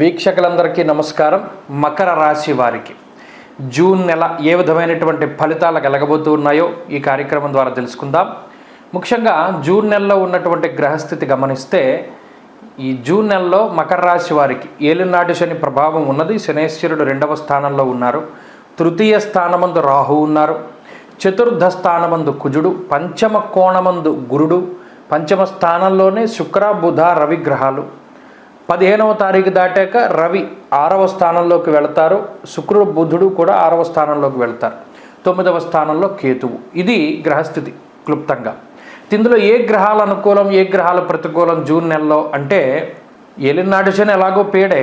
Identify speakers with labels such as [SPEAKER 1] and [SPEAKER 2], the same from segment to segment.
[SPEAKER 1] వీక్షకులందరికీ నమస్కారం. మకర రాశి వారికి జూన్ నెల ఏ విధమైనటువంటి ఫలితాలు కలగబోతూ ఉన్నాయో ఈ కార్యక్రమం ద్వారా తెలుసుకుందాం. ముఖ్యంగా జూన్ నెలలో ఉన్నటువంటి గ్రహస్థితి గమనిస్తే ఈ జూన్ నెలలో మకర రాశి వారికి ఏలినాటి శని ప్రభావం ఉన్నది. శనేశ్వరుడు రెండవ స్థానంలో ఉన్నారు. తృతీయ స్థానమందు రాహు ఉన్నారు. చతుర్థ స్థానమందు కుజుడు పంచమ కోణమందు గురుడు పంచమ స్థానంలోనే శుక్ర బుధ రవి గ్రహాలు. పదిహేనవ తారీఖు దాటాక రవి ఆరవ స్థానంలోకి వెళతారు. శుక్రుడు బుధుడు కూడా ఆరవ స్థానంలోకి వెళ్తారు. తొమ్మిదవ స్థానంలో కేతువు. ఇది గ్రహస్థితి క్లుప్తంగా. ఇందులో ఏ గ్రహాలు అనుకూలం ఏ గ్రహాలు ప్రతికూలం జూన్ నెలలో అంటే ఏలినాటి శని ఎలాగో పేడే.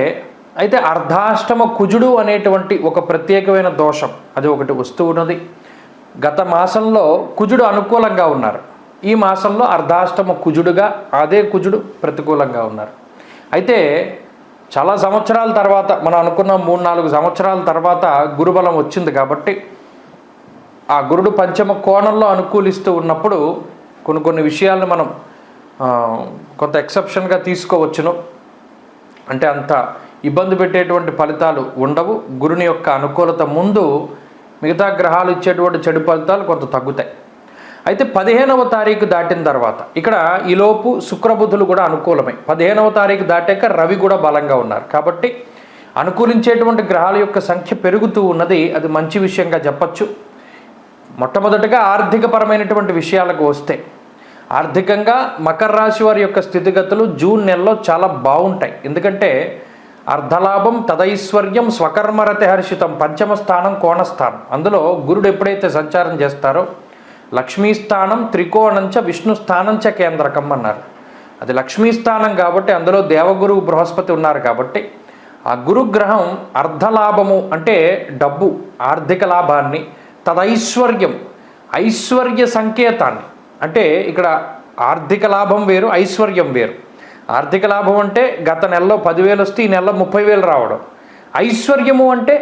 [SPEAKER 1] అయితే అర్ధాష్టమ కుజుడు అనేటువంటి ఒక ప్రత్యేకమైన దోషం. అది ఒకటి వస్తూ ఉన్నది. గత మాసంలో కుజుడు అనుకూలంగా ఉన్నారు. ఈ మాసంలో అర్ధాష్టమ కుజుడుగా అదే కుజుడు ప్రతికూలంగా ఉన్నారు. అయితే చాలా సంవత్సరాల తర్వాత మనం అనుకున్న మూడు నాలుగు సంవత్సరాల తర్వాత గురుబలం వచ్చింది కాబట్టి ఆ గురుడు పంచమ కోణంలో అనుకూలిస్తూ ఉన్నప్పుడు కొన్ని కొన్ని విషయాలను మనం కొంత ఎక్సెప్షన్గా తీసుకోవచ్చును. అంటే అంత ఇబ్బంది పెట్టేటువంటి ఫలితాలు ఉండవు. గురుని యొక్క అనుకూలత ముందు మిగతా గ్రహాలు ఇచ్చేటువంటి చెడు ఫలితాలు కొంత తగ్గుతాయి. అయితే పదిహేనవ తారీఖు దాటిన తర్వాత ఇక్కడ ఈలోపు శుక్రబుధులు కూడా అనుకూలమే. పదిహేనవ తారీఖు దాటాక రవి కూడా బలంగా ఉన్నారు. కాబట్టి అనుకూలించేటువంటి గ్రహాల యొక్క సంఖ్య పెరుగుతూ ఉన్నది. అది మంచి విషయంగా చెప్పచ్చు. మొట్టమొదటిగా ఆర్థికపరమైనటువంటి విషయాలకు వస్తే ఆర్థికంగా మకర రాశి వారి యొక్క స్థితిగతులు జూన్ నెలలో చాలా బాగుంటాయి. ఎందుకంటే అర్ధలాభం తదైశ్వర్యం స్వకర్మరతి హర్షితం పంచమ స్థానం కోణస్థానం. అందులో గురుడు ఎప్పుడైతే సంచారం చేస్తారో లక్ష్మీ స్థానం త్రికోణంచ విష్ణు స్థానంచ కేంద్రకం అన్నారు. అది లక్ష్మీ స్థానం కాబట్టి అందులో దేవగురు బృహస్పతి ఉన్నారు కాబట్టి ఆ గురుగ్రహం అర్ధలాభము అంటే డబ్బు ఆర్థిక లాభాన్ని తదైశ్వర్యం ఐశ్వర్య సంకేతాన్ని. అంటే ఇక్కడ ఆర్థిక లాభం వేరు ఐశ్వర్యం వేరు. ఆర్థిక లాభం అంటే గత నెలలో పదివేలు వస్తే ఈ నెలలో ముప్పై వేలు రావడం. ఐశ్వర్యము అంటే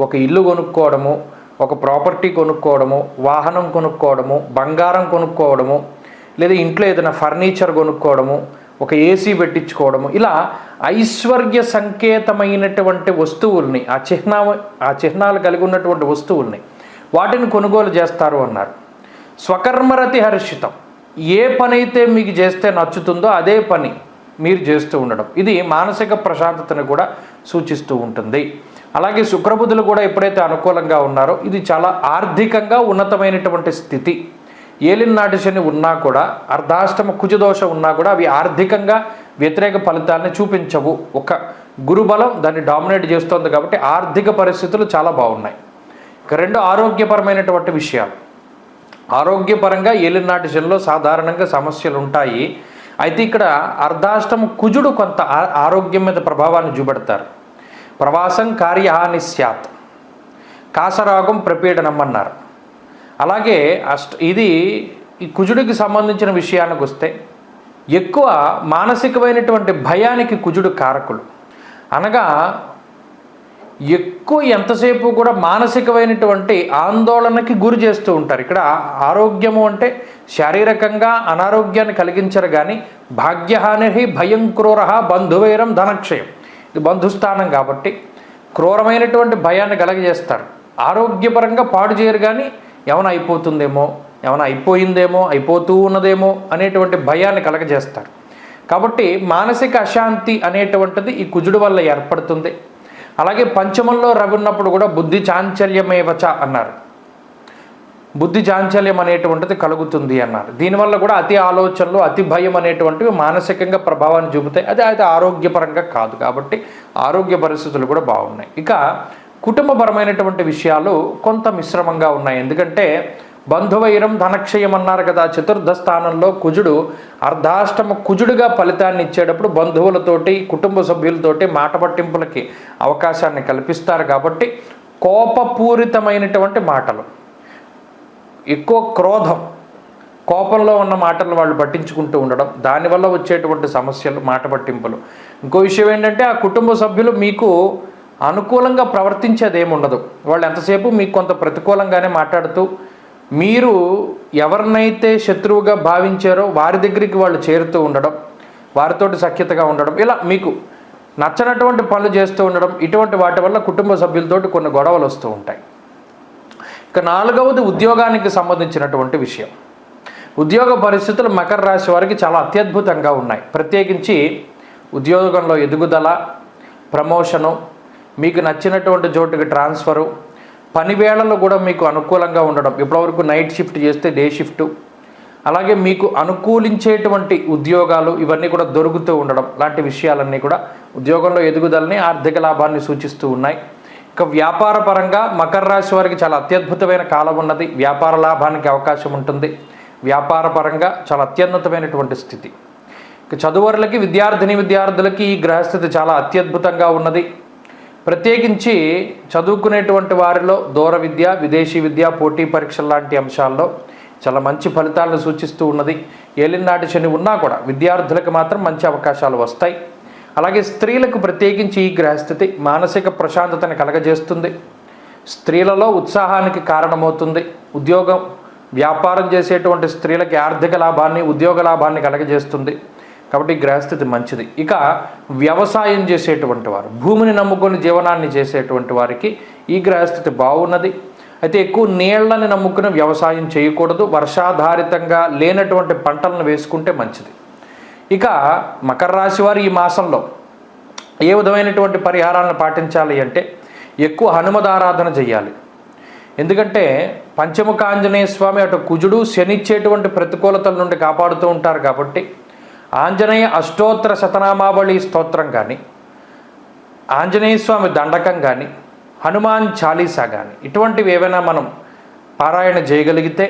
[SPEAKER 1] ఒక ఇల్లు కొనుక్కోవడము ఒక ప్రాపర్టీ కొనుక్కోవడము వాహనం కొనుక్కోవడము బంగారం కొనుక్కోవడము లేదా ఇంట్లో ఏదైనా ఫర్నిచర్ కొనుక్కోవడము ఒక ఏసీ పెట్టించుకోవడము ఇలా ఐశ్వర్య సంకేతమైనటువంటి వస్తువుల్ని ఆ చిహ్న ఆ చిహ్నాలు కలిగి ఉన్నటువంటి వస్తువుల్ని వాటిని కొనుగోలు చేస్తారు అన్నారు. స్వకర్మరతి హర్షితం. ఏ పనైతే మీకు చేస్తే నచ్చుతుందో అదే పని మీరు చేస్తూ ఉండడం. ఇది మానసిక ప్రశాంతతను కూడా సూచిస్తూ ఉంటుంది. అలాగే శుక్రబుధులు కూడా ఎప్పుడైతే అనుకూలంగా ఉన్నారో ఇది చాలా ఆర్థికంగా ఉన్నతమైనటువంటి స్థితి. ఏలినాటి శని ఉన్నా కూడా అర్ధాష్టమ కుజదోష ఉన్నా కూడా అవి ఆర్థికంగా వ్యతిరేక ఫలితాన్ని చూపించవు. ఒక గురుబలం దాన్ని డామినేట్ చేస్తోంది కాబట్టి ఆర్థిక పరిస్థితులు చాలా బాగున్నాయి. ఇక రెండు ఆరోగ్యపరమైనటువంటి విషయాలు. ఆరోగ్యపరంగా ఏలినాటి శనిలో సాధారణంగా సమస్యలు ఉంటాయి. అయితే ఇక్కడ అర్ధాష్టమ కుజుడు కొంత ఆ- ఆరోగ్యం మీద ప్రభావాన్ని చూపెడతారు. ప్రవాసం కార్యహాని స్యాత్. కాసరాగం ప్రపీడనం అన్నారు అలాగే అష్ట ఇది ఈ కుజుడికి సంబంధించిన విషయానికి వస్తే ఎక్కువ మానసికమైనటువంటి భయానికి కుజుడు కారకులు. అనగా ఎక్కువ ఎంతసేపు కూడా మానసికమైనటువంటి ఆందోళనకి గురి చేస్తూ ఉంటారు. ఇక్కడ ఆరోగ్యము అంటే శారీరకంగా అనారోగ్యాన్ని కలిగించరు కానీ భాగ్యహాని భయం క్రూర బంధువైరం ధనక్షయం. ఇది బంధుస్థానం కాబట్టి క్రూరమైనటువంటి భయాన్ని కలగజేస్తారు ఆరోగ్యపరంగా పాడు చేయరు కానీ ఏమైనా అయిపోతుందేమో ఏమైనా అయిపోయిందేమో అయిపోతూ ఉన్నదేమో అనేటువంటి భయాన్ని కలగజేస్తారు కాబట్టి మానసిక అశాంతి అనేటువంటిది ఈ కుజుడు వల్ల ఏర్పడుతుంది. అలాగే పంచమంలో రవి ఉన్నప్పుడు కూడా బుద్ధి చాంచల్యమేవచ అన్నారు. బుద్ధి చాంచల్యం అనేటువంటిది కలుగుతుంది అన్నారు. దీనివల్ల కూడా అతి ఆలోచనలు అతి భయం అనేటువంటివి మానసికంగా ప్రభావాన్ని చూపుతాయి. అది అది ఆరోగ్యపరంగా కాదు కాబట్టి ఆరోగ్య పరిస్థితులు కూడా బాగున్నాయి. ఇక కుటుంబపరమైనటువంటి విషయాలు కొంత మిశ్రమంగా ఉన్నాయి. ఎందుకంటే బంధువైరం ధనక్షయం అన్నారు కదా చతుర్థ స్థానంలో కుజుడు అర్ధాష్టమ కుజుడుగా ఫలితాన్ని ఇచ్చేటప్పుడు బంధువులతోటి కుటుంబ సభ్యులతోటి మాట పట్టింపులకి అవకాశాన్ని కల్పిస్తారు కాబట్టి కోపపూరితమైనటువంటి మాటలు. ఎక్కువ క్రోధం కోపంలో ఉన్న మాటలను వాళ్ళు పట్టించుకుంటూ ఉండడం దానివల్ల వచ్చేటువంటి సమస్యలు మాట పట్టింపులు. ఇంకో విషయం ఏంటంటే ఆ కుటుంబ సభ్యులు మీకు అనుకూలంగా ప్రవర్తించేది ఏముండదు వాళ్ళు ఎంతసేపు మీకు కొంత ప్రతికూలంగానే మాట్లాడుతూ మీరు ఎవరినైతే శత్రువుగా భావించారో వారి దగ్గరికి వాళ్ళు చేరుతూ ఉండడం వారితోటి సఖ్యతగా ఉండడం ఇలా మీకు నచ్చనటువంటి పనులు చేస్తూ ఉండడం ఇటువంటి వాటి వల్ల కుటుంబ సభ్యులతోటి కొన్ని గొడవలు వస్తూ ఉంటాయి. ఇక నాలుగవది ఉద్యోగానికి సంబంధించినటువంటి విషయం. ఉద్యోగ పరిస్థితులు మకర రాశి వారికి చాలా అత్యద్భుతంగా ఉన్నాయి. ప్రత్యేకించి ఉద్యోగంలో ఎదుగుదల ప్రమోషను మీకు నచ్చినటువంటి చోటుకి ట్రాన్స్ఫరు పని వేళల్లో కూడా మీకు అనుకూలంగా ఉండడం. ఇప్పటివరకు నైట్ షిఫ్ట్ చేస్తే డే షిఫ్ట్. అలాగే మీకు అనుకూలించేటువంటి ఉద్యోగాలు ఇవన్నీ కూడా దొరుకుతూ ఉండడం. లాంటి విషయాలన్నీ కూడా ఉద్యోగంలో ఎదుగుదలని ఆర్థిక లాభాన్ని సూచిస్తూ ఉన్నాయి. వ్యాపార పరంగా మకర రాశి వారికి చాలా అత్యద్భుతమైన కాలం ఉన్నది. వ్యాపార లాభానికి అవకాశం ఉంటుంది. వ్యాపార పరంగా చాలా అత్యున్నతమైనటువంటి స్థితి. ఇక చదువరులకి విద్యార్థిని విద్యార్థులకి ఈ గ్రహస్థితి చాలా అత్యద్భుతంగా ఉన్నది. ప్రత్యేకించి చదువుకునేటువంటి వారిలో దూర విద్య విదేశీ విద్య పోటీ పరీక్షల లాంటి అంశాల్లో చాలా మంచి ఫలితాలను సూచిస్తూ ఉన్నది. ఏలినాటి శని ఉన్నా కూడా విద్యార్థులకు మాత్రం మంచి అవకాశాలు వస్తాయి. అలాగే స్త్రీలకు ప్రత్యేకించి ఈ గ్రహస్థితి మానసిక ప్రశాంతతని కలగజేస్తుంది. స్త్రీలలో ఉత్సాహానికి కారణమవుతుంది. ఉద్యోగం వ్యాపారం చేసేటువంటి స్త్రీలకి ఆర్థిక లాభాన్ని ఉద్యోగ లాభాన్ని కలగజేస్తుంది. కాబట్టి ఈ గ్రహస్థితి మంచిది. ఇక వ్యవసాయం చేసేటువంటి వారు భూమిని నమ్ముకొని జీవనాన్ని చేసేటువంటి వారికి ఈ గ్రహస్థితి బాగున్నది. అయితే ఎక్కువ నీళ్ళని నమ్ముకుని వ్యవసాయం చేయకూడదు. వర్షాధారితంగా లేనటువంటి పంటలను వేసుకుంటే మంచిది. ఇక మకర రాశి వారు ఈ మాసంలో ఏ విధమైనటువంటి పరిహారాలను పాటించాలి అంటే ఎక్కువ హనుమదారాధన చేయాలి. ఎందుకంటే పంచముఖ ఆంజనేయ స్వామి అటు కుజుడు శనిచ్చేటువంటి ప్రతికూలతల నుండి కాపాడుతూ ఉంటారు కాబట్టి ఆంజనేయ అష్టోత్తర శతనామావళి స్తోత్రం కానీ ఆంజనేయ స్వామి దండకం కానీ హనుమాన్ చాలీసా కానీ ఇటువంటివి ఏవైనా మనం పారాయణ చేయగలిగితే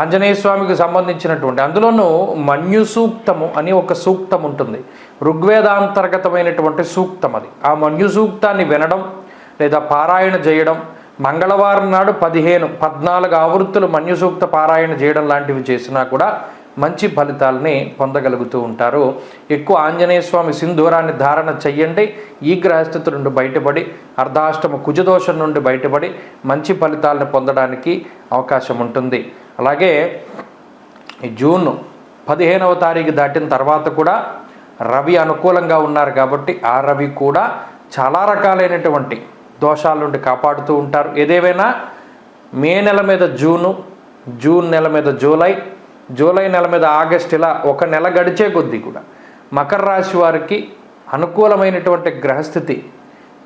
[SPEAKER 1] ఆంజనేయ స్వామికి సంబంధించినటువంటి అందులోనూ మన్యు సూక్తము అని ఒక సూక్తం ఉంటుంది ఋగ్వేదాంతర్గతమైనటువంటి సూక్తం అది. ఆ మన్యు సూక్తాన్ని వినడం లేదా పారాయణ చేయడం మంగళవారం నాడు పదిహేను పద్నాలుగు ఆవృత్తులు మన్యు సూక్త పారాయణ చేయడం లాంటివి చేసినా కూడా మంచి ఫలితాలని పొందగలుగుతూ ఉంటారు. ఎక్కువ ఆంజనేయ స్వామి సింధూరాన్ని ధారణ చెయ్యండి ఈ గ్రహస్థితి నుండి బయటపడి అర్ధాష్టమ కుజదోషం నుండి బయటపడి మంచి ఫలితాలను పొందడానికి అవకాశం ఉంటుంది అలాగే జూన్ పదిహేనవ తారీఖు దాటిన తర్వాత కూడా రవి అనుకూలంగా ఉన్నారు కాబట్టి ఆ రవి కూడా చాలా రకాలైనటువంటి దోషాల నుండి కాపాడుతూ ఉంటారు. ఏదేవైనా మే నెల మీద జూను జూన్ నెల మీద జూలై జూలై నెల మీద ఆగస్ట్ ఇలా ఒక నెల గడిచే కొద్దీ కూడా మకర రాశి వారికి అనుకూలమైనటువంటి గ్రహస్థితి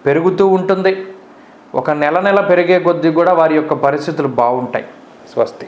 [SPEAKER 1] పెరుగుతూ ఉంటుంది. ఒక నెల నెల పెరిగే కొద్దీ కూడా వారి యొక్క పరిస్థితులు బాగుంటాయి. స్వస్తి.